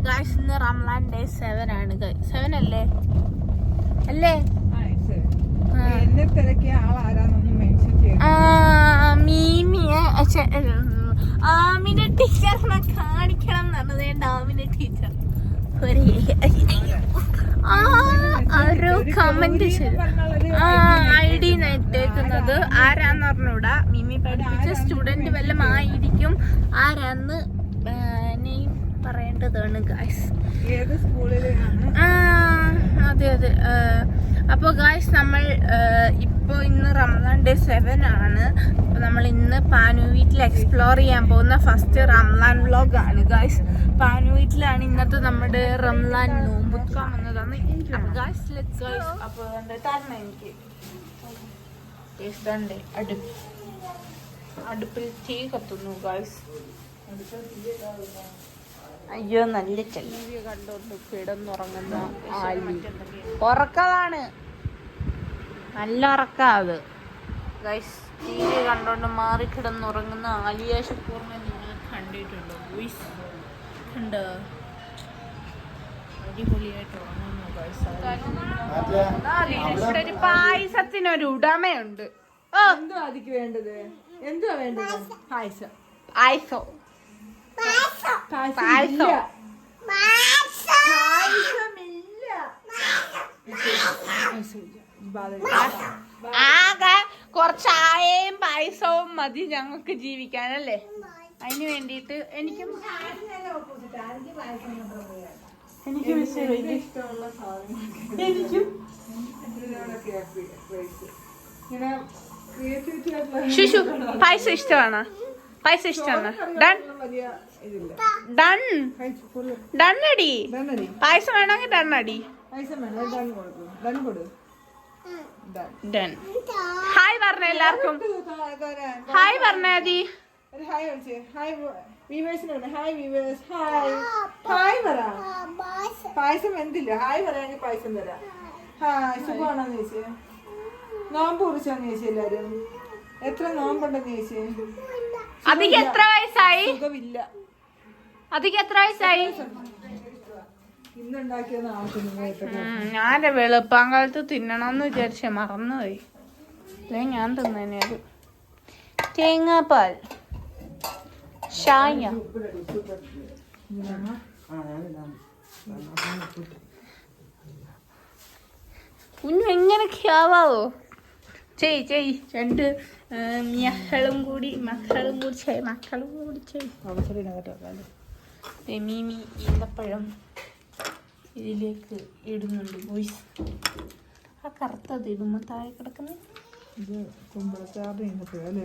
Guys ഇന്ന് Ramadan day seven ആണ്. Seven അല്ലേ? അല്ലേ? മീമിയെ ഛെ, ഉം, ആമിന ടീച്ചറിനെ കാണിക്കണം എന്ന് പറഞ്ഞത് ആമിന ടീച്ചർ ഒരു കമന്റ് ഐ ഡി ഇട്ടേക്കുന്നത് ആരാന്ന് പറഞ്ഞൂടാ മിമി പഠിപ്പിച്ച സ്റ്റുഡന്റ് വല്ലതും ആയിരിക്കും. ആരാന്ന് നെയിം പറയേണ്ടതാണ് ഗായ്സ് ആ, അതെ അതെ. അപ്പോൾ ഗായ്സ് നമ്മൾ ഇപ്പോൾ ഇന്ന് റംസാൻ ഡേ സെവൻ ആണ്. അപ്പോൾ നമ്മൾ ഇന്ന് പാനു വീട്ടിൽ എക്സ്പ്ലോർ ചെയ്യാൻ പോകുന്ന ഫസ്റ്റ് റംസാൻ വ്ലോഗ് ആണ് ഗായ്സ് പാനു വീട്ടിലാണ് ഇന്നത്തെ നമ്മുടെ റംസാൻ നോമ്പുക്കാൻ വന്നതാണ്. അപ്പോൾ ഗായ്സ് ലെറ്റ്സ് ഗായ്സ് അപ്പോൾ തരണം എനിക്ക്. ടേസ്റ്റ് അടുപ്പ്. അടുപ്പിൽ തീ കത്തുന്നു ഗായ്സ് അയ്യോ നല്ല ചെല്ലി കിടന്നുറങ്ങുന്ന ആലി ഉറക്കതാണ്. നല്ല ഉറക്കാത് ഗൈസ് ടി വി കണ്ടോണ്ട് മാറി കിടന്നുറങ്ങുന്ന ആലിയ ഷക്കൂറിനെ നിങ്ങൾ കണ്ടിട്ടുണ്ടോ? വോയിസ് ഉണ്ട് അടിപൊളിയായിട്ട് ഉറങ്ങുന്നു ഗൈസ് ഇവിടെ ഒരു പായസത്തിനൊരു ഉടമയുണ്ട്. എന്തോ അതിക്ക് വേണ്ടത്? എന്തുവാ വേണ്ടത്? പായസം. പായസോ. പായസം. ആകെ കുറച്ച് ആയയും പായസവും മതി ഞങ്ങൾക്ക് ജീവിക്കാനല്ലേ? അതിന് വേണ്ടിയിട്ട് എനിക്കും എനിക്ക് എനിക്കും ശുശു പായസം ഇഷ്ടമാണോ? പായസം ഇഷ്ടമാണോ ഡൺ ഡൺ ഡണ്ണടി പായസം വേണമെങ്കിൽ ഡൺ അടി. പൈസ വേണം. ഡൺ ഹായ് പറഞ്ഞ എല്ലാവർക്കും. ഹായ് പറഞ്ഞാതി ഹായ് വിളിച്ചേ. ഹായ് വീവേഴ്സിനോട് ഹായ് വീവേഴ്സ് ഹായ് ഹായ് പറ. പായസം എന്തില്ല? ഹായ് പറയാണെങ്കിൽ പായസം തരാം. ഹായ് സുഖമാണോന്ന് ചേച്ചി നോമ്പ് കുറിച്ചാന്ന് ചേച്ചി എല്ലാരും. എത്ര നോമ്പുണ്ടെന്ന് ചോദിച്ചേ? അതിക്ക് എത്ര വയസ്സായി? സുഖമില്ല. അതിക്ക് എത്ര വയസ്സായി? ഞാൻ വെളുപ്പാങ്കാലത്ത് തിന്നണമെന്ന് വിചാരിച്ച മറന്നുപോയി. അല്ലെ ഞാൻ തിന്നേനെ അത്. തേങ്ങാപ്പാൽ. ഷായ. കുഞ്ഞു എങ്ങനെയൊക്കെ ആവാവോ ചെയ് ചെയ് രണ്ട് മക്കളും കൂടി മക്കളും കൂടി ചെയ് മക്കളും കൂടി ചെയ് ഈന്തപ്പഴം ഇതിലേക്ക് ഇടുന്നുണ്ട് ബോയ്സ് ആ കറുത്തത് ഇടുമ്പോൾ താഴെ കിടക്കുന്നത് ഇത് കുമ്പളക്കാരുടെ ഈന്തപ്പഴം ഇന്നപ്പോഴല്ലേ